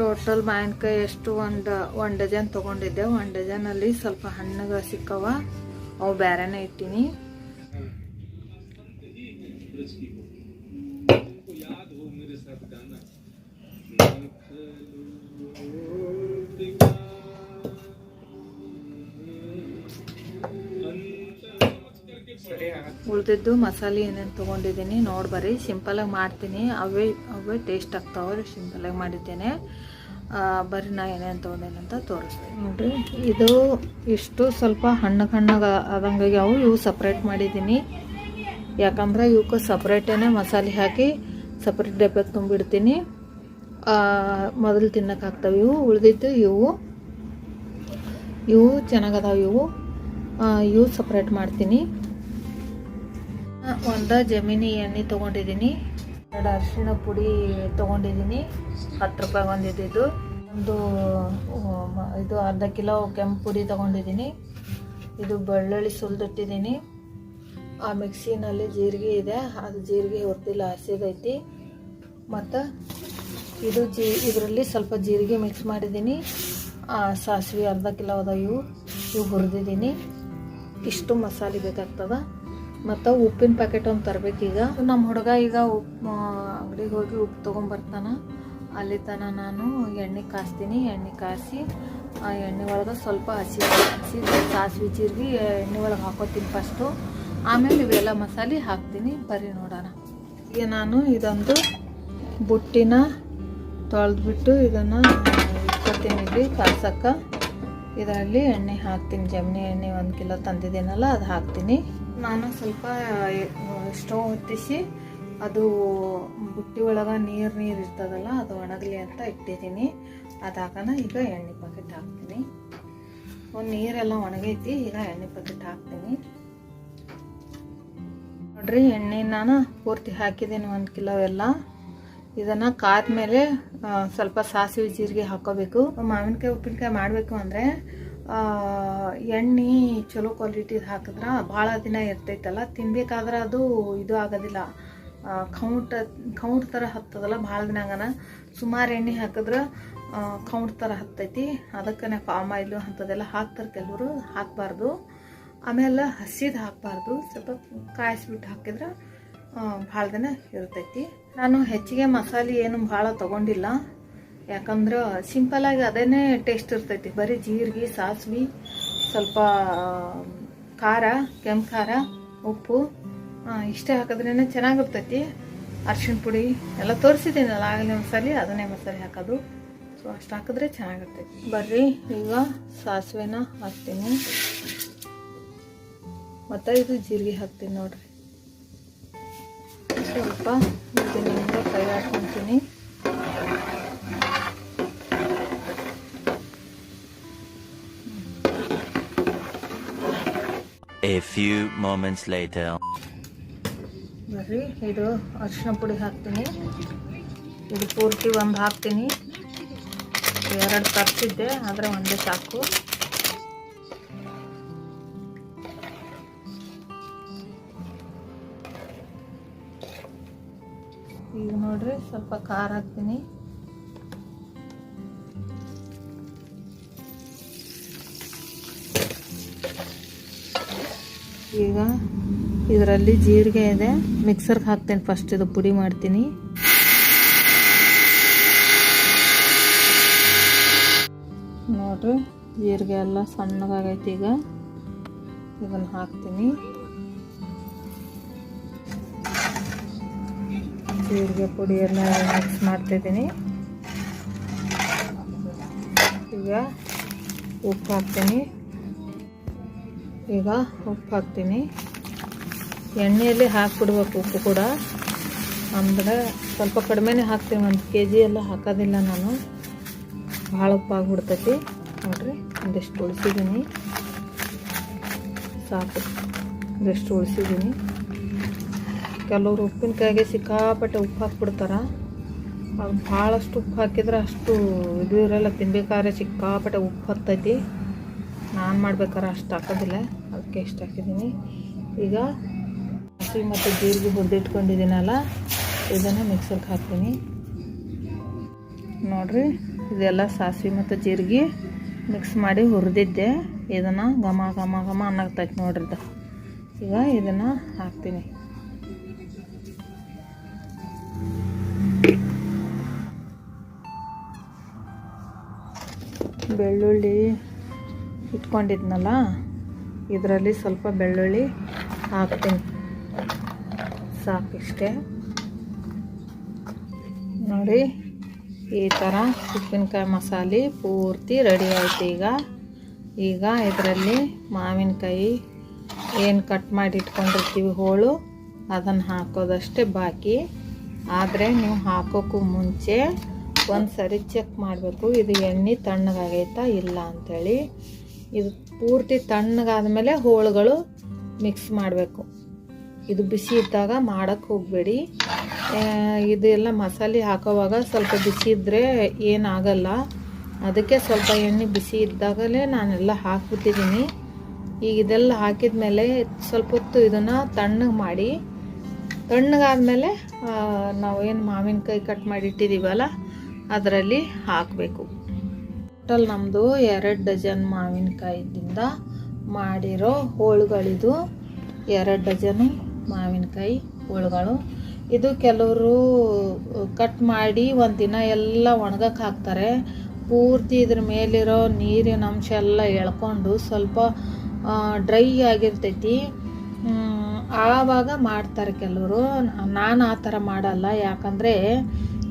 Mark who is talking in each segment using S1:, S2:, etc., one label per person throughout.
S1: Total ಮಾವಿನಕಾಯಿ ಎಷ್ಟು ಒಂದು ಒನ್ ಡಜನ್ ತೊಗೊಂಡಿದ್ದೆ. ಒನ್ ಡಜನಲ್ಲಿ ಸ್ವಲ್ಪ ಹಣ್ಣುಗಳು ಸಿಕ್ಕವ. ಅವು ಬೇರೆನೇ ಇಟ್ಟೀನಿ. ಉಳಿದಿದ್ದು ಮಸಾಲೆ ಏನೇನು ತೊಗೊಂಡಿದ್ದೀನಿ ನೋಡಿ ಬರ್ರಿ. ಸಿಂಪಲಾಗಿ ಮಾಡ್ತೀನಿ. ಅವೇ ಅವೇ ಟೇಸ್ಟ್ ಆಗ್ತಾವೆ ಸಿಂಪಲಾಗಿ ಮಾಡಿದ್ದೇನೆ. ಬರ್ರಿ ನಾ ಏನೇನು ತೊಗೊಂಡೇನೆ ಅಂತ ತೋರಿಸ್ತೀನಿ. ನೋಡಿರಿ, ಇದು ಇಷ್ಟು ಸ್ವಲ್ಪ ಹಣ್ಣು ಹಣ್ಣಗೆ ಆದಂಗಾಗಿ ಅವು ಇವು ಸಪ್ರೇಟ್ ಮಾಡಿದ್ದೀನಿ. ಯಾಕಂದ್ರೆ ಇವಕ್ಕೆ ಸಪ್ರೇಟೇ ಮಸಾಲೆ ಹಾಕಿ ಸಪ್ರೇಟ್ ಡಬ್ಬಕ್ಕೆ ತುಂಬಿಡ್ತೀನಿ. ಮೊದಲು ತಿನ್ನಕ್ಕೆ ಹಾಕ್ತಾವೆ ಇವು. ಉಳಿದಿದ್ದು ಇವು. ಇವು ಚೆನ್ನಾಗದಾವೆ ಇವು. ಇವು ಸಪ್ರೇಟ್ ಮಾಡ್ತೀನಿ. ಒಂದು ಜಮೀನಿ ಎಣ್ಣೆ ತೊಗೊಂಡಿದ್ದೀನಿ ಎರಡು ಅರಿಶಿನ ಪುಡಿ ತೊಗೊಂಡಿದ್ದೀನಿ ಹತ್ತು ರೂಪಾಯಿ ಒಂದಿದ್ದು ಒಂದು ಇದು ಅರ್ಧ ಕಿಲೋ ಕೆಂಪು ಪುಡಿ ತೊಗೊಂಡಿದ್ದೀನಿ ಇದು ಬೆಳ್ಳುಳ್ಳಿ ಸುಲಿದಿಟ್ಟಿದ್ದೀನಿ ಆ ಮಿಕ್ಸಿನಲ್ಲಿ ಜೀರಿಗೆ ಇದೆ ಅದು ಜೀರಿಗೆ ಹೊತ್ತಿಲ್ಲ ಹಸಿದೈತಿ ಮತ್ತು ಇದು ಜೀ ಇದರಲ್ಲಿ ಸ್ವಲ್ಪ ಜೀರಿಗೆ ಮಿಕ್ಸ್ ಮಾಡಿದ್ದೀನಿ ಆ, ಸಾಸಿವೆ ಅರ್ಧ ಕಿಲೋ ಅದ ಇವು ಇವು ಹುರಿದಿದ್ದೀನಿ ಇಷ್ಟು ಮಸಾಲೆ ಬೇಕಾಗ್ತದ. ಮತ್ತು ಉಪ್ಪಿನ ಪ್ಯಾಕೆಟ್ ಒಂದು ತರಬೇಕೀಗ ನಮ್ಮ ಹುಡುಗ ಈಗ ಉಪ್ಪು ಅಂಗಡಿಗೆ ಹೋಗಿ ಉಪ್ಪು ತೊಗೊಂಬರ್ತಾನೆ. ಅಲ್ಲಿ ತನ ನಾನು ಎಣ್ಣೆ ಕಾಸ್ತೀನಿ, ಎಣ್ಣೆ ಕಾಸಿ, ಆ, ಎಣ್ಣೆ ಒಳಗೆ ಸ್ವಲ್ಪ ಹಸಿ ಹಸಿ ಸಾಸಿವೆ ಜೀರಿಗೆ ಎಣ್ಣೆ ಒಳಗೆ ಹಾಕೋತೀನಿ ಫಸ್ಟು ಆಮೇಲೆ ಇವೆಲ್ಲ ಮಸಾಲೆ ಹಾಕ್ತೀನಿ, ಬರ್ರಿ ನೋಡೋಣ. ಈಗ ನಾನು ಇದೊಂದು ಬುಟ್ಟಿನ ತೊಳೆದ್ಬಿಟ್ಟು ಇದನ್ನು ಇಟ್ಕೊತೀನಿ ಇಲ್ಲಿ ಕಾಸಕ್ಕೆ. ಇದರಲ್ಲಿ ಎಣ್ಣೆ ಹಾಕ್ತೀನಿ, ಜಮ್ನಿ ಎಣ್ಣೆ ಒಂದು ಕಿಲೋ ತಂದಿದ್ದೀನಲ್ಲ, ಅದು ಹಾಕ್ತೀನಿ. ನಾನು ಸ್ವಲ್ಪ ಸ್ಟವ್ ಹೊತ್ತಿಸಿ, ಅದು ಬುಟ್ಟಿ ಒಳಗೆ ನೀರು ನೀರು ಇರ್ತದಲ್ಲ, ಅದು ಒಣಗಲಿ ಅಂತ ಇಟ್ಟಿದ್ದೀನಿ. ಅದಾಗನ ಈಗ ಎಣ್ಣೆ ಪ್ಯಾಕೆಟ್ ಹಾಕ್ತೀನಿ. ಒಂದು ನೀರೆಲ್ಲ ಒಣಗೈತಿ, ಈಗ ಎಣ್ಣೆ ಪ್ಯಾಕೆಟ್ ಹಾಕ್ತೀನಿ. ನೋಡ್ರಿ ಎಣ್ಣೆ ನಾನು ಪೂರ್ತಿ ಹಾಕಿದ್ದೀನಿ ಒಂದು ಕಿಲೋ ಎಲ್ಲ. ಇದನ್ನು ಕಾದ ಮೇಲೆ ಸ್ವಲ್ಪ ಸಾಸಿವೆ ಜೀರಿಗೆ ಹಾಕೋಬೇಕು. ಮಾವಿನಕಾಯಿ, ಉಪ್ಪಿನಕಾಯಿ ಮಾಡಬೇಕು ಅಂದರೆ ಎಣ್ಣೆ ಚಲೋ ಕ್ವಾಲಿಟಿದು ಹಾಕಿದ್ರೆ ಭಾಳ ದಿನ ಇರ್ತೈತಲ್ಲ, ತಿನ್ಬೇಕಾದ್ರೆ ಅದು ಇದು ಆಗೋದಿಲ್ಲ. ಕೌಂಟ್ ಕೌಂಟ್ ಥರ ಹತ್ತದಲ್ಲ ಭಾಳ ದಿನ ಆಗನ ಸುಮಾರು ಎಣ್ಣೆ ಹಾಕಿದ್ರೆ ಕೌಂಟ್ ಥರ ಹತ್ತೈತಿ. ಅದಕ್ಕೆ ಪಾಮ್ ಆಯಿಲು ಅಂಥದ್ದೆಲ್ಲ ಹಾಕ್ತಾರೆ ಕೆಲವರು, ಹಾಕಬಾರ್ದು. ಆಮೇಲೆ ಹಸಿದು ಹಾಕಬಾರ್ದು. ಸ್ವಲ್ಪ ಕಾಯಿಸ್ಬಿಟ್ಟು ಹಾಕಿದ್ರೆ ಭಾಳ ದಿನ ಇರ್ತೈತಿ. ನಾನು ಹೆಚ್ಚಿಗೆ ಮಸಾಲೆ ಏನು ಭಾಳ ತೊಗೊಂಡಿಲ್ಲ. ಯಾಕಂದ್ರೆ ಸಿಂಪಲಾಗಿ ಅದೇನೇ ಟೇಸ್ಟ್ ಇರ್ತೈತಿ. ಬರೀ ಜೀರಿಗೆ, ಸಾಸಿವೆ, ಸ್ವಲ್ಪ ಖಾರ, ಕೆಂಪು ಖಾರ, ಉಪ್ಪು ಇಷ್ಟೇ ಹಾಕಿದ್ರೇನೆ ಚೆನ್ನಾಗಿರ್ತೈತಿ ಅರ್ಶಿಣ ಪುಡಿ ಎಲ್ಲ ತೋರಿಸಿದ್ದೀನಲ್ಲ, ಆಗಲೇ ಮಸಾಲೆ ಅದನ್ನೇ ಮಸಾಲೆ ಹಾಕೋದು. ಸೊ ಅಷ್ಟು ಹಾಕಿದ್ರೆ ಚೆನ್ನಾಗಿರ್ತೈತಿ ಬರ್ರಿ, ಈಗ ಸಾಸಿವೆನ ಹಾಕ್ತೀನಿ. ಮತ್ತು ಇದು ಜೀರಿಗೆ ಹಾಕ್ತೀನಿ ನೋಡ್ರಿ. ಸ್ವಲ್ಪ ಇದರಿಂದ ಕೈ ಹಾಕ್ಕೊತೀನಿ
S2: A few moments later.
S1: ಬರ್ರಿ, ಇದು ಅರಿಶಿನ ಪುಡಿ ಹಾಕ್ತೀನಿ. ಇದು ಪೂರ್ತಿ ಒಂದು ಹಾಕ್ತೀನಿ. ಎರಡು ತರಿಸಿದ್ದೆ ಆದರೆ ಒಂದೇ ಸಾಕು. ಈಗ ನೋಡ್ರಿ, ಸ್ವಲ್ಪ ಖಾರ ಹಾಕ್ತೀನಿ. ಈಗ ಇದರಲ್ಲಿ ಜೀರಿಗೆ ಇದೆ. ಮಿಕ್ಸರ್ಗೆ ಹಾಕ್ತೀನಿ ಫಸ್ಟ್ ಇದು ಪುಡಿ ಮಾಡ್ತೀನಿ. ನೋಡ್ರಿ, ಜೀರಿಗೆ ಎಲ್ಲ ಸಣ್ಣಗಾಗೈತಿ ಈಗ. ಇದನ್ನು ಹಾಕ್ತೀನಿ. ಜೀರಿಗೆ ಪುಡಿ ಎಲ್ಲ ಮಿಕ್ಸ್ ಮಾಡ್ತಿದ್ದೀನಿ. ಈಗ ಉಪ್ಪು ಹಾಕ್ತೀನಿ. ಈಗ ಉಪ್ಪು ಹಾಕ್ತೀನಿ. ಎಣ್ಣೆಯಲ್ಲಿ ಹಾಕಿಬಿಡ್ಬೇಕು ಉಪ್ಪು ಕೂಡ. ಅಂದರೆ ಸ್ವಲ್ಪ ಕಡಿಮೆನೇ ಹಾಕ್ತೀನಿ. ಒಂದು ಕೆ ಜಿ ಎಲ್ಲ ಹಾಕೋದಿಲ್ಲ ನಾನು. ಭಾಳ ಉಪ್ಪು ಆಗಿಬಿಡ್ತೈತಿ. ನೋಡ್ರಿ, ಒಂದಿಷ್ಟು ಉಳಿಸಿದ್ದೀನಿ. ಸಾಕು, ಒಂದಿಷ್ಟು ಉಳಿಸಿದ್ದೀನಿ. ಕೆಲವರು ಉಪ್ಪಿನಕಾಯಿಗೆ ಸಿಕ್ಕಾಪಟ್ಟೆ ಉಪ್ಪು ಹಾಕ್ಬಿಡ್ತಾರೆ. ಭಾಳಷ್ಟು ಉಪ್ಪು ಹಾಕಿದ್ರೆ ಅಷ್ಟು ಇದು ಇರಲ್ಲ ತಿನ್ಬೇಕಾದ್ರೆ ಸಿಕ್ಕಾಪಟ್ಟೆ ಉಪ್ಪು ಹತ್ತೈತಿ. ನಾನು ಮಾಡ್ಬೇಕಾದ್ರೆ ಅಷ್ಟು ಹಾಕೋದಿಲ್ಲ. ಅದಕ್ಕೆ ಇಷ್ಟು ಹಾಕಿದ್ದೀನಿ. ಈಗ ಹಸಿ ಮತ್ತು ಜೀರಿಗೆ ಹುರಿದಿಟ್ಕೊಂಡಿದ್ದೀನಲ್ಲ, ಇದನ್ನು ಮಿಕ್ಸರ್ಗೆ ಹಾಕ್ತೀನಿ. ನೋಡ್ರಿ, ಇದೆಲ್ಲ ಸಾಸಿವೆ ಮತ್ತು ಜೀರಿಗೆ ಮಿಕ್ಸ್ ಮಾಡಿ ಹುರಿದಿದ್ದೆ. ಇದನ್ನು ಘಮ ಘಮ ಘಮ ಅನ್ನಕ್ತೈತೆ ನೋಡ್ರಿ ಇದು. ಈಗ ಇದನ್ನು ಹಾಕ್ತೀನಿ. ಬೆಳ್ಳುಳ್ಳಿ ಇಟ್ಕೊಂಡಿದ್ನಲ್ಲ ಇದರಲ್ಲಿ ಸ್ವಲ್ಪ ಬೆಳ್ಳುಳ್ಳಿ ಹಾಕ್ತೀನಿ. ಸಾಕಿಷ್ಟೇ. ನೋಡಿ, ಈ ಥರ ಉಪ್ಪಿನಕಾಯಿ ಮಸಾಲೆ ಪೂರ್ತಿ ರೆಡಿ ಆಯ್ತು ಈಗ. ಈಗ ಇದರಲ್ಲಿ ಮಾವಿನಕಾಯಿ ಏನು ಕಟ್ ಮಾಡಿ ಇಟ್ಕೊಂಡಿರ್ತೀವಿ ಹೋಳು, ಅದನ್ನು ಹಾಕೋದಷ್ಟೇ ಬಾಕಿ. ಆದರೆ ನೀವು ಹಾಕೋಕ್ಕೂ ಮುಂಚೆ ಒಂದು ಸರಿ ಚೆಕ್ ಮಾಡಬೇಕು, ಇದು ಎಣ್ಣೆ ತಣ್ಣಗಾಗೈತಾ ಇಲ್ಲ ಅಂಥೇಳಿ ಇದು ಪೂರ್ತಿ ತಣ್ಣಗಾದ ಮೇಲೆ ಹೋಳುಗಳು ಮಿಕ್ಸ್ ಮಾಡಬೇಕು. ಇದು ಬಿಸಿ ಇದ್ದಾಗ ಮಾಡೋಕ್ಕೆ ಹೋಗಬೇಡಿ. ಇದೆಲ್ಲ ಮಸಾಲೆ ಹಾಕೋವಾಗ ಸ್ವಲ್ಪ ಬಿಸಿ ಇದ್ದರೆ ಏನಾಗಲ್ಲ. ಅದಕ್ಕೆ ಸ್ವಲ್ಪ ಎಣ್ಣೆ ಬಿಸಿ ಇದ್ದಾಗಲೇ ನಾನೆಲ್ಲ ಹಾಕ್ಬಿಟ್ಟಿದ್ದೀನಿ. ಈಗ ಇದೆಲ್ಲ ಹಾಕಿದ ಮೇಲೆ ಸ್ವಲ್ಪ ಹೊತ್ತು ಇದನ್ನು ತಣ್ಣಗೆ ಮಾಡಿ ತಣ್ಣಗಾದಮೇಲೆ ನಾವು ಏನು ಮಾವಿನಕಾಯಿ ಕಟ್ ಮಾಡಿ ಇಟ್ಟಿದ್ದೀವಲ್ಲ ಅದರಲ್ಲಿ ಹಾಕಬೇಕು. ಟೋಟಲ್ ನಮ್ಮದು ಎರಡು ಡಜನ್ ಮಾವಿನಕಾಯಿದಿಂದ ಮಾಡಿರೋ ಹೋಳುಗಳಿದು ಎರಡು ಡಜನ್ ಮಾವಿನಕಾಯಿ ಹೋಳುಗಳು. ಇದು ಕೆಲವರು ಕಟ್ ಮಾಡಿ ಒಂದು ದಿನ ಎಲ್ಲ ಒಣಗಕ್ಕೆ ಹಾಕ್ತಾರೆ. ಪೂರ್ತಿ ಇದ್ರ ಮೇಲಿರೋ ನೀರಿನ ಅಂಶ ಎಲ್ಲ ಎಳ್ಕೊಂಡು ಸ್ವಲ್ಪ ಡ್ರೈ ಆಗಿರ್ತೈತಿ. ಆವಾಗ ಮಾಡ್ತಾರೆ ಕೆಲವರು. ನಾನು ಆ ಥರ ಮಾಡಲ್ಲ. ಯಾಕಂದರೆ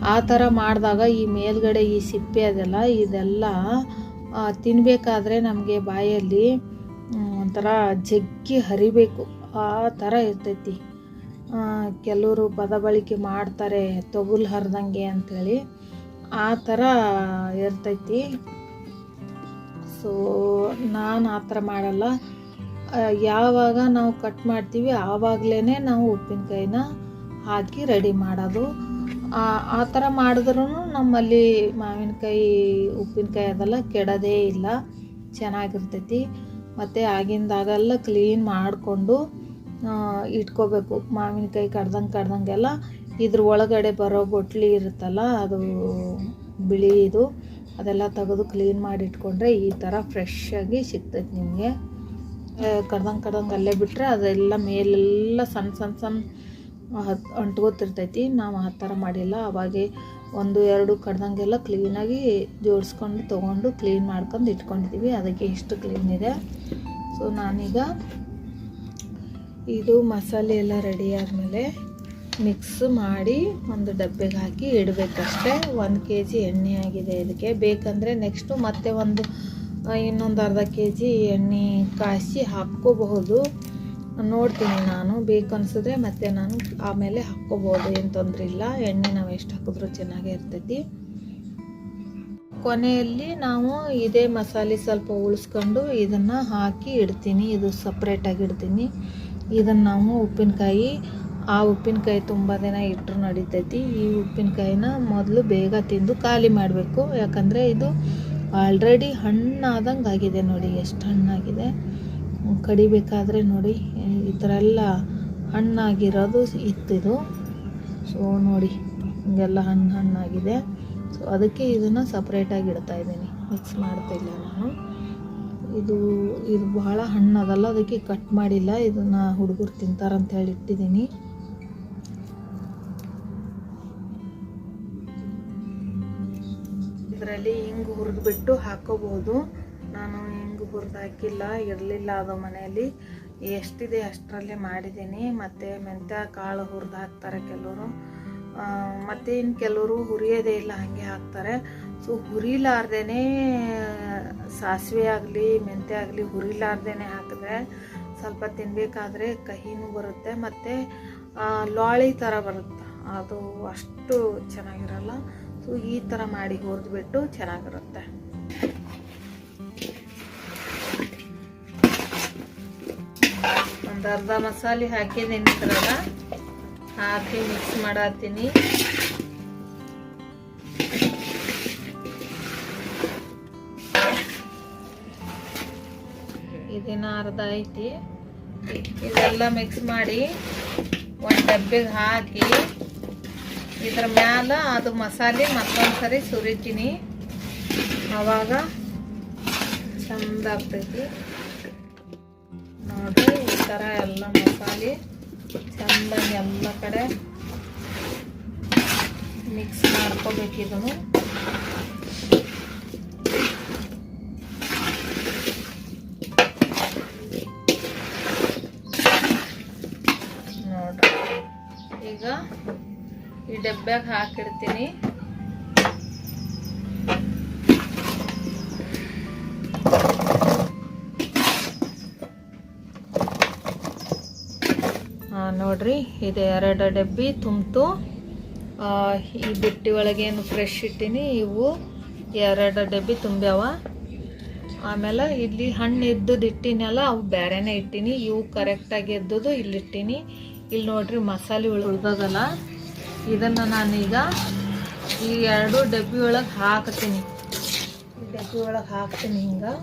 S1: ಆ ಥರ ಮಾಡಿದಾಗ ಈ ಮೇಲ್ಗಡೆ ಈ ಸಿಪ್ಪೆ ಅದೆಲ್ಲ, ಇದೆಲ್ಲ ತಿನ್ನಬೇಕಾದ್ರೆ ನಮಗೆ ಬಾಯಲ್ಲಿ ಒಂಥರ ಜಗ್ಗಿ ಹರಿಬೇಕು. ಆ ಥರ ಇರ್ತೈತಿ. ಕೆಲವರು ಪದ ಬಳಕೆ ಮಾಡ್ತಾರೆ, ತೊಗುಲ್ ಹರಿದಂಗೆ ಅಂಥೇಳಿ ಆ ಥರ ಇರ್ತೈತಿ. ಸೊ, ನಾನು ಆ ಥರ ಮಾಡಲ್ಲ. ಯಾವಾಗ ನಾವು ಕಟ್ ಮಾಡ್ತೀವಿ ಆವಾಗಲೇ ನಾವು ಉಪ್ಪಿನಕಾಯಿನ ಹಾಕಿ ರೆಡಿ ಮಾಡೋದು. ಆ ಥರ ಮಾಡಿದ್ರೂ ನಮ್ಮಲ್ಲಿ ಮಾವಿನಕಾಯಿ, ಉಪ್ಪಿನಕಾಯಿ ಅದೆಲ್ಲ ಕೆಡೋದೇ ಇಲ್ಲ. ಚೆನ್ನಾಗಿರ್ತೈತಿ. ಮತ್ತು ಆಗಿಂದಾಗೆಲ್ಲ ಕ್ಲೀನ್ ಮಾಡಿಕೊಂಡು ಇಟ್ಕೋಬೇಕು. ಮಾವಿನಕಾಯಿ ಕಡ್ದಂಗೆ ಕಡ್ದಂಗೆಲ್ಲ ಇದ್ರ ಒಳಗಡೆ ಬರೋ ಬೊಟ್ಲಿ ಇರುತ್ತಲ್ಲ, ಅದು ಬಿಳಿದು ಅದೆಲ್ಲ ತೆಗೆದು ಕ್ಲೀನ್ ಮಾಡಿ ಇಟ್ಕೊಂಡ್ರೆ ಈ ಥರ ಫ್ರೆಶ್ಶಾಗಿ ಸಿಗ್ತೈತೆ ನಿಮಗೆ. ಕಡ್ದಂಗೆ ಕಡ್ದಂಗೆ ಅಲ್ಲೇ ಬಿಟ್ಟರೆ ಅದೆಲ್ಲ ಮೇಲೆಲ್ಲ ಸಣ್ಣ ಸಣ್ಣ ಸಣ್ಣ ಹತ್ ಅಂಟ್ಕೋತಿರ್ತೈತಿ ನಾವು ಆ ಥರ ಮಾಡಿಲ್ಲ. ಅವಾಗೆ ಒಂದು ಎರಡು ಕಡ್ದಂಗೆಲ್ಲ ಕ್ಲೀನಾಗಿ ಜೋಡಿಸ್ಕೊಂಡು ತೊಗೊಂಡು ಕ್ಲೀನ್ ಮಾಡ್ಕೊಂಡು ಇಟ್ಕೊಂಡಿದ್ದೀವಿ ಅದಕ್ಕೆ ಇಷ್ಟು ಕ್ಲೀನ್ ಇದೆ. ಸೊ ನಾನೀಗ ಇದು ಮಸಾಲೆ ಎಲ್ಲ ರೆಡಿ ಆದಮೇಲೆ ಮಿಕ್ಸ್ ಮಾಡಿ ಒಂದು ಡಬ್ಬೆಗೆ ಹಾಕಿ ಇಡಬೇಕಷ್ಟೆ. ಒಂದು ಕೆ ಜಿ ಎಣ್ಣೆ ಆಗಿದೆ ಇದಕ್ಕೆ. ಬೇಕಂದರೆ ನೆಕ್ಸ್ಟು ಮತ್ತೆ ಒಂದು, ಇನ್ನೊಂದು ಅರ್ಧ ಕೆ ಜಿ ಎಣ್ಣೆ ಕಾಯಿಸಿ ಹಾಕ್ಕೋಬಹುದು. ನೋಡ್ತೀನಿ ನಾನು, ಬೇಕು ಅನಿಸಿದ್ರೆ ಮತ್ತೆ ನಾನು ಆಮೇಲೆ ಹಾಕ್ಕೋಬೋದು, ಏನು ತೊಂದರೆ ಇಲ್ಲ. ಎಣ್ಣೆ ನಾವು ಎಷ್ಟು ಹಾಕಿದ್ರೂ ಚೆನ್ನಾಗೇ ಇರ್ತೈತಿ. ಕೊನೆಯಲ್ಲಿ ನಾವು ಇದೇ ಮಸಾಲೆ ಸ್ವಲ್ಪ ಉಳಿಸ್ಕೊಂಡು ಇದನ್ನು ಹಾಕಿ ಇಡ್ತೀನಿ. ಇದು ಸಪ್ರೇಟಾಗಿ ಇಡ್ತೀನಿ. ಇದನ್ನು ನಾವು ಉಪ್ಪಿನಕಾಯಿ, ಆ ಉಪ್ಪಿನಕಾಯಿ ತುಂಬ ದಿನ ಇಟ್ಟರು ನಡೀತೈತಿ. ಈ ಉಪ್ಪಿನಕಾಯಿನ ಮೊದಲು ಬೇಗ ತಿಂದು ಖಾಲಿ ಮಾಡಬೇಕು. ಯಾಕಂದರೆ ಇದು ಆಲ್ರೆಡಿ ಹಣ್ಣಾದಂಗೆ ಆಗಿದೆ ನೋಡಿ, ಎಷ್ಟು ಹಣ್ಣಾಗಿದೆ. ಕಡಿಬೇಕಾದ್ರೆ ನೋಡಿ, ಈ ಥರ ಎಲ್ಲ ಹಣ್ಣಾಗಿರೋದು ಇತ್ತಿದು. ಸೊ ನೋಡಿ, ಹಿಂಗೆಲ್ಲ ಹಣ್ಣು ಹಣ್ಣಾಗಿದೆ. ಸೊ ಅದಕ್ಕೆ ಇದನ್ನು ಸಪ್ರೇಟಾಗಿ ಇಡ್ತಾ ಇದ್ದೀನಿ. ಮಿಕ್ಸ್ ಮಾಡ್ತಿಲ್ಲ ನಾನು. ಇದು ಇದು ಬಹಳ ಹಣ್ಣದಲ್ಲ ಅದಕ್ಕೆ ಕಟ್ ಮಾಡಿಲ್ಲ. ಇದನ್ನು ಹುಡುಗರು ತಿಂತಾರಂತ ಹೇಳಿ ಇಟ್ಟಿದ್ದೀನಿ. ಇದರಲ್ಲಿ ಹಿಂಗೆ ಹುರಿದ್ಬಿಟ್ಟು ಹಾಕೋಬೋದು. ನಾನು ಹುರಿದು ಹಾಕಿಲ್ಲ ಇರಲಿಲ್ಲ ಅದು ಮನೆಯಲ್ಲಿ. ಎಷ್ಟಿದೆ ಅಷ್ಟರಲ್ಲೇ ಮಾಡಿದ್ದೀನಿ. ಮತ್ತು ಮೆಂತ್ಯ, ಕಾಳು ಹುರಿದು ಹಾಕ್ತಾರೆ ಕೆಲವರು. ಮತ್ತು ಇನ್ನು ಕೆಲವರು ಹುರಿಯೋದೇ ಇಲ್ಲ, ಹಾಗೆ ಹಾಕ್ತಾರೆ. ಸೊ ಹುರಿಲಾರ್ದೇ ಸಾಸಿವೆ ಆಗಲಿ, ಮೆಂತ್ಯ ಆಗಲಿ ಹುರಿಲಾರ್ದೇ ಹಾಕಿದ್ರೆ ಸ್ವಲ್ಪ ತಿನ್ನಬೇಕಾದ್ರೆ ಕಹಿನೂ ಬರುತ್ತೆ. ಮತ್ತು ಲಾಳಿ ಥರ ಬರುತ್ತೆ. ಅದು ಅಷ್ಟು ಚೆನ್ನಾಗಿರಲ್ಲ. ಸೊ ಈ ಥರ ಮಾಡಿ ಹುರಿದ್ಬಿಟ್ಟು ಚೆನ್ನಾಗಿರುತ್ತೆ. ಒಂದು ಅರ್ಧ ಮಸಾಲೆ ಹಾಕಿ ಇದ್ರಾಗ ಹಾಕಿ ಮಿಕ್ಸ್ ಮಾಡತ್ತೀನಿ ಇದನ್ನ ಅರ್ಧ ಐತಿ. ಇದೆಲ್ಲ ಮಿಕ್ಸ್ ಮಾಡಿ ಒಂದು ಡಬ್ಬಿಗೆ ಹಾಕಿ, ಇದ್ರ ಮ್ಯಾಲ ಅದು ಮಸಾಲೆ ಮತ್ತೊಂದು ಸರಿ ಸುರಿತೀನಿ. ಆವಾಗ ಚಂದ ಆಗ್ತೈತಿ. ನೋಡ್ರಿ ಈ ಥರ ಎಲ್ಲ ಮಸಾಲೆ ಚೆಂದ ಎಲ್ಲ ಕಡೆ ಮಿಕ್ಸ್ ಮಾಡ್ಕೋಬೇಕು ಇದನ್ನು. ನೋಡ್ರಿ. ಈಗ ಈ ಡಬ್ಬ್ಯಾಗ ಹಾಕಿಡ್ತೀನಿ. ನೋಡ್ರಿ, ಇದು ಎರಡು ಡಬ್ಬಿ ತುಂಬಿತು. ಈ ಬಿಟ್ಟಿ ಒಳಗೆ ಏನು ಫ್ರೆಶ್ ಇಟ್ಟೀನಿ, ಇವು ಎರಡು ಡಬ್ಬಿ ತುಂಬ್ಯಾವ. ಆಮೇಲೆ ಇಲ್ಲಿ ಹಣ್ಣು ಇದ್ದದ್ದು ಇಟ್ಟಿನಲ್ಲ ಅವು ಬೇರೆನೇ ಇಟ್ಟೀನಿ. ಇವು ಕರೆಕ್ಟಾಗಿ ಎದ್ದದು ಇಲ್ಲಿ ಇಟ್ಟಿನಿ. ಇಲ್ಲಿ ನೋಡ್ರಿ ಮಸಾಲೆ ಉಳ್ ಉಳ್ದದಲ್ಲ, ಇದನ್ನು ನಾನೀಗ ಈ ಎರಡು ಡಬ್ಬಿ ಒಳಗೆ ಹಾಕ್ತೀನಿ. ಡಬ್ಬಿ ಒಳಗೆ ಹಾಕ್ತೀನಿ ಹಿಂಗೆ.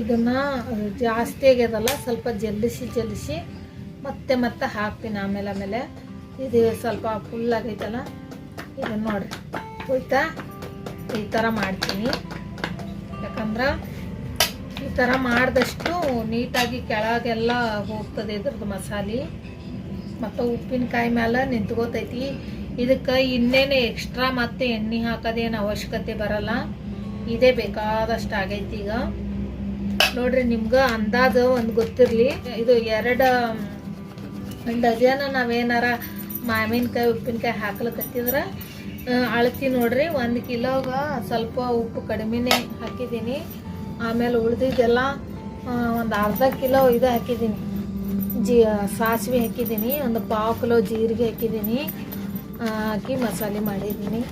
S1: ಇದನ್ನ ಜಾಸ್ತಿ ಆಗ್ಯದಲ್ಲ, ಸ್ವಲ್ಪ ಜಲ್ಲಿಸಿ ಜಲ್ಲಿಸಿ, ಮತ್ತೆ ಮತ್ತೆ ಹಾಕ್ತೀನಿ ಆಮೇಲೆ ಆಮೇಲೆ. ಇದು ಸ್ವಲ್ಪ ಫುಲ್ ಆಗೈತಲ್ಲ ಇದು ನೋಡಿರಿ. ಹೋಯ್ತಾ? ಈ ಥರ ಮಾಡ್ತೀನಿ. ಯಾಕಂದ್ರೆ, ಈ ಥರ ಮಾಡಿದಷ್ಟು ನೀಟಾಗಿ ಕೆಳಗೆಲ್ಲ ಹೋಗ್ತದೆ ಇದ್ರದ್ದು ಮಸಾಲೆ. ಮತ್ತು ಉಪ್ಪಿನಕಾಯಿ ಮೇಲೆ ನಿಂತ್ಕೋತೈತಿ. ಇದಕ್ಕೆ ಇನ್ನೇನು ಎಕ್ಸ್ಟ್ರಾ ಮತ್ತೆ ಎಣ್ಣೆ ಹಾಕೋದೇನು ಅವಶ್ಯಕತೆ ಬರಲ್ಲ. ಇದೇ ಬೇಕಾದಷ್ಟು ಆಗೈತಿ ಈಗ. ನೋಡ್ರಿ, ನಿಮ್ಗೆ ಅಂದಾಜು ಒಂದು ಗೊತ್ತಿರಲಿ. ಇದು ಎರಡು ಡಜನ್ ನಾವೇನಾರ ಮಾವಿನಕಾಯಿ, ಉಪ್ಪಿನಕಾಯಿ ಹಾಕ್ಲಕತ್ತಿದ್ರೆ ಅಳತಿ ನೋಡ್ರಿ, ಒಂದು ಕಿಲೋಗ ಸ್ವಲ್ಪ ಉಪ್ಪು ಕಡಿಮೆನೆ ಹಾಕಿದ್ದೀನಿ. ಆಮೇಲೆ ಉಳಿದಿದ್ದೆಲ್ಲ ಒಂದು ಅರ್ಧ ಕಿಲೋ ಇದು ಹಾಕಿದ್ದೀನಿ. ಜಿ, ಸಾಸಿವೆ ಹಾಕಿದ್ದೀನಿ, ಒಂದು ಪಾವು ಕಿಲೋ ಜೀರಿಗೆ ಹಾಕಿದ್ದೀನಿ. ಹಾಕಿ ಮಸಾಲೆ ಮಾಡಿದ್ದೀನಿ.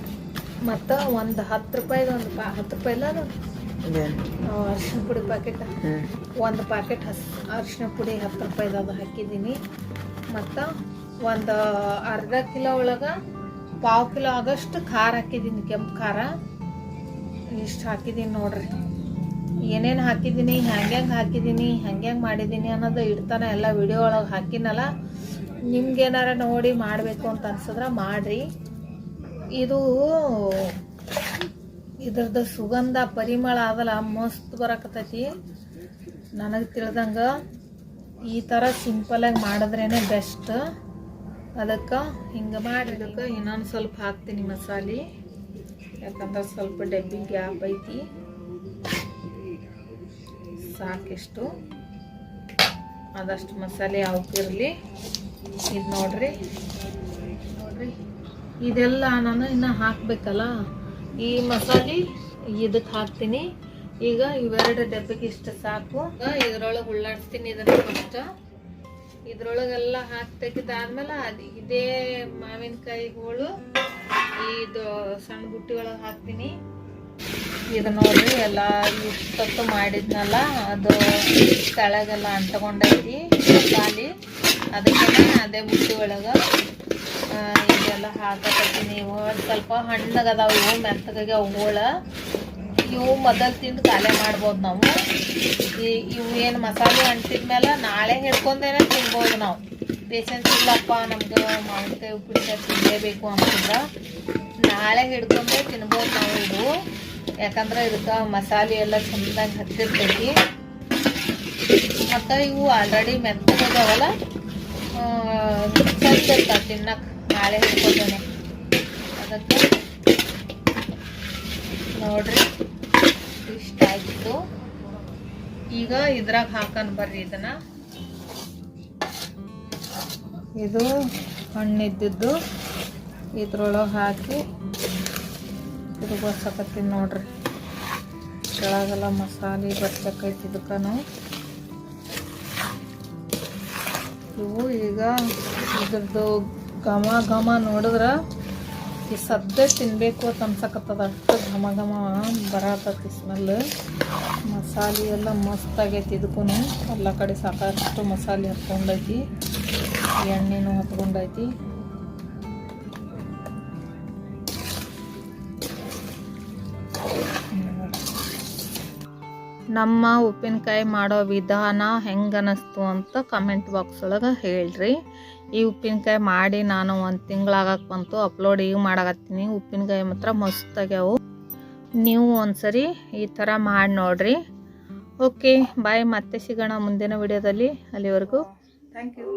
S1: ಮತ್ತು ಒಂದು ಹತ್ತು ರೂಪಾಯಿದು ಒಂದು ಪಾ, ಹತ್ತು ರೂಪಾಯಿ ಅದು. ಅರಿಶಿನ ಪುಡಿ ಪ್ಯಾಕೆಟ್ ಒಂದು ಪ್ಯಾಕೆಟ್ ಹಸ್ ಅರಿಶಿನ ಪುಡಿ ಹತ್ತು ರೂಪಾಯಿದು ಅದು ಹಾಕಿದ್ದೀನಿ. ಮತ್ತು ಒಂದು ಅರ್ಧ ಕಿಲೋ ಒಳಗೆ ಪಾವು ಕಿಲೋ ಆಗಷ್ಟು ಖಾರ ಹಾಕಿದ್ದೀನಿ ಕೆಂಪು ಖಾರ. ಇಷ್ಟು ಹಾಕಿದ್ದೀನಿ ನೋಡ್ರಿ. ಏನೇನು ಹಾಕಿದ್ದೀನಿ ಹೆಂಗೆ ಹಾಕಿದ್ದೀನಿ ಹೆಂಗೆ ಮಾಡಿದ್ದೀನಿ ಅನ್ನೋದು ಇಡ್ತಾನೆ ಎಲ್ಲ ವಿಡಿಯೋ ಒಳಗೆ ಹಾಕಿನಲ್ಲ. ನಿಮ್ಗೇನಾರ ನೋಡಿ ಮಾಡಬೇಕು ಅಂತ ಅನ್ಸಿದ್ರೆ ಮಾಡಿರಿ. ಇದು ಇದ್ರದ್ದು ಸುಗಂಧ ಪರಿಮಳ ಅದಲ್ಲ, ಮಸ್ತ್ ಬರಕತ್ತೈತಿ. ನನಗೆ ತಿಳಿದಂಗೆ ಈ ಥರ ಸಿಂಪಲಾಗಿ ಮಾಡಿದ್ರೇ ಬೆಸ್ಟ್ ಅದಕ್ಕೆ ಹಿಂಗೆ ಮಾಡಿ ಇದಕ್ಕೆ ಇನ್ನೊಂದು ಸ್ವಲ್ಪ ಹಾಕ್ತೀನಿ ಮಸಾಲೆ. ಯಾಕಂದ್ರೆ ಸ್ವಲ್ಪ ಡಬ್ಬಿ ಗ್ಯಾಪ್ ಐತಿ. ಸಾಕಿಷ್ಟು. ಆದಷ್ಟು ಮಸಾಲೆ ಹಾಕಿರಲಿ ಇದು ನೋಡ್ರಿ. ನೋಡ್ರಿ. ಇದೆಲ್ಲ ನಾನು ಇನ್ನು ಹಾಕಬೇಕಲ್ಲ. ಈ ಮಸಾಲೆ ಇದಕ್ಕೆ ಹಾಕ್ತೀನಿ. ಈಗ ಇವೆರಡು ಡಬ್ಬಿಗೆ ಇಷ್ಟು ಸಾಕು. ಇದ್ರೊಳಗೆ ಉಳ್ಳಾಡ್ಸ್ತೀನಿ ಇದನ್ನು ಫಸ್ಟ್ ಇದ್ರೊಳಗೆಲ್ಲ ಹಾಕಿ ತೆಗೆದಾದ್ಮೇಲೆ ಅದು ಇದೇ ಮಾವಿನಕಾಯಿ ಹೋಳು, ಇದು ಸಣ್ಣ ಬುಟ್ಟಿ ಒಳಗೆ ಹಾಕ್ತೀನಿ. ಇದು ನೋಡ್ರಿ, ಎಲ್ಲ ಇಷ್ಟೊತ್ತು ಮಾಡಿದ್ನಲ್ಲ, ಅದು ಕೆಳಗೆಲ್ಲ ಅಂಟ್ಕೊಂಡೈತಿ ಮಸಾಲೆ. ಅದಕ್ಕೆ ಅದೇ ಬುಟ್ಟಿ ಒಳಗೆ ಇದೆಲ್ಲ ನೀವು. ಸ್ವಲ್ಪ ಹಣ್ಣಗದಾವ ಇವು ಮೆತ್ತಗಾಗಿ ಅವುಗಳ. ಇವು ಮೊದಲು ತಿಂದು ಖಾಲಿ ಮಾಡ್ಬೋದು ನಾವು. ಈ- ಇವು ಏನು ಮಸಾಲೆ ಅಂಟಿದ್ಮೇಲೆ ನಾಳೆ ಹಿಡ್ಕೊಂಡೇನೆ ತಿನ್ಬೋದು ನಾವು. ಪೇಷನ್ಸ್ ಇಲ್ಲಪ್ಪ, ನಮ್ಗೆ ಮಾವಿನಕಾಯಿ ಉಪ್ಪಿನಕಾಯಿ ತಿನ್ನಲೇಬೇಕು ಅಂತಂದ್ರೆ ನಾಳೆ ಹಿಡ್ಕೊಂಡೇ ತಿನ್ಬೋದು ನಾವು ಇದು. ಯಾಕಂದ್ರೆ ಇದಕ್ಕೆ ಮಸಾಲೆ ಎಲ್ಲ ಚೆಂದಾಗಿ ಹತ್ತಿರ್ತೈತಿ. ಮತ್ತು ಇವು ಆಲ್ರೆಡಿ ಮೆತ್ತಗದವಲ್ಲ ಚಂದ ಇರ್ತಾವ ತಿನ್ನಕ್ಕೆ ನಾಳೆ ಹಿಡ್ಕೊತಾನೆ ಅದಕ್ಕೆ ನೋಡ್ರಿ ಇಷ್ಟ ಆಗಿತ್ತು. ಈಗ ಇದ್ರಾಗ ಹಾಕನ್ ಬರ್ರಿ ಇದನ್ನ. ಇದು ಹಣ್ಣಿದ್ದು ಇದ್ರೊಳಗೆ ಹಾಕಿ ತಿರುಗಿಸಕತ್ತೀನಿ ನೋಡ್ರಿ. ಕೆಳಗೆಲ್ಲ ಮಸಾಲೆ ಬರ್ಸಕೈತಿ ಇದಕ್ಕೆ ನಾವು ಇವು ಈಗ ಇದ್ರದ್ದು ಘಮ ಘಮ ನೋಡಿದ್ರೆ ಈ ಸದ್ಯ ತಿನ್ಬೇಕು ಅಂತ ಅನ್ಸಕತ್ತದ. ಅಷ್ಟು ಘಮ ಘಮ ಬರತ್ತತಿ ಸ್ಮೆಲ್ ಮಸಾಲೆ ಎಲ್ಲ ಮಸ್ತ್ ಆಗೈತಿ ಇದಕ್ಕೂ ಎಲ್ಲ ಕಡೆ ಸಾಕಷ್ಟು ಮಸಾಲೆ ಹತ್ಕೊಂಡೈತಿ. ಎಣ್ಣೆನೂ ಹತ್ಕೊಂಡೈತಿ. ನಮ್ಮ ಉಪ್ಪಿನಕಾಯಿ ಮಾಡೋ ವಿಧಾನ ಹೆಂಗೆ ಅಂತ ಕಮೆಂಟ್ ಬಾಕ್ಸ್ ಒಳಗೆ ಹೇಳ್ರಿ. ಈ ಉಪ್ಪಿನಕಾಯಿ ಮಾಡಿ ನಾನು ಒಂದು ತಿಂಗಳಾಗಕ್ಕೆ ಬಂತು ಅಪ್ಲೋಡ್ ಈಗ ಮಾಡಾಕತ್ತೀನಿ. ಉಪ್ಪಿನಕಾಯಿ ಮಾತ್ರ ಮಸ್ತಾಗ್ಯಾವು ನೀವು ಒಂದ್ಸರಿ ಈ ಥರ ಮಾಡಿ ನೋಡ್ರಿ. ಓಕೆ ಬಾಯ್ ಮತ್ತೆ ಸಿಗೋಣ ಮುಂದಿನ ವಿಡಿಯೋದಲ್ಲಿ ಅಲ್ಲಿವರೆಗೂ. Thank you